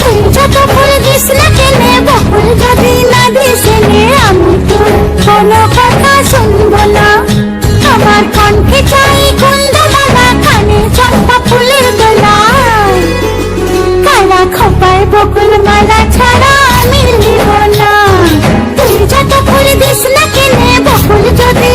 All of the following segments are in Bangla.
তুই যত ফুল দিস মালা ছাড়া আমি নিব না। তুই যত ফুল দিস না কেনে বকুল যদি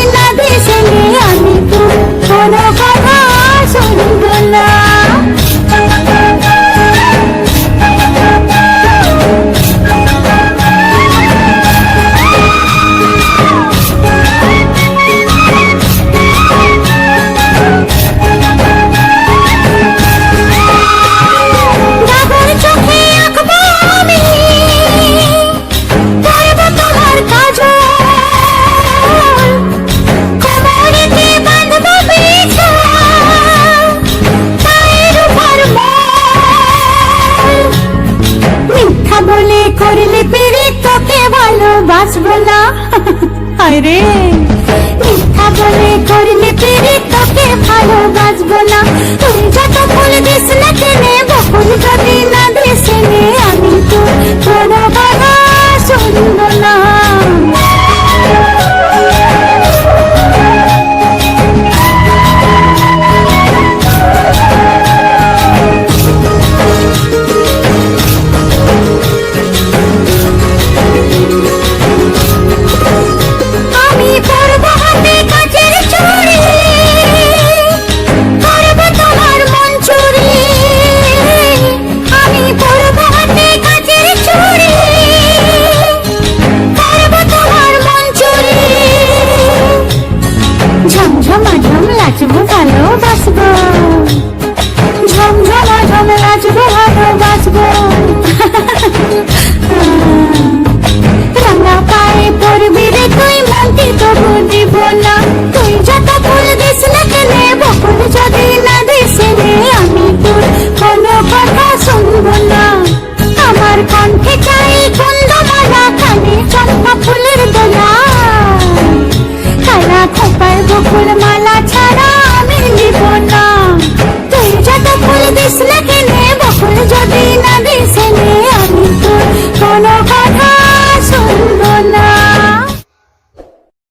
তোকে ভালোবাসবো না আরে মিথ্যা বলে করলে পেরে তোকে ভালোবাসবো না তুই যত ফুল দিস না কেনে বকুল ঝমঝমা ঝম নাচবো ভালোবাসবো ঝমঝমা ঝম নাচবো ভালোবাসবো রাঙা পায়ে পড়বি রে তুই মনটি তবু দিব না। তুই যত ফুল দিস না কেনে, বকুল যদি না দিস রে আমি তোর কোনো কথা শুনব না। আমার কণ্ঠে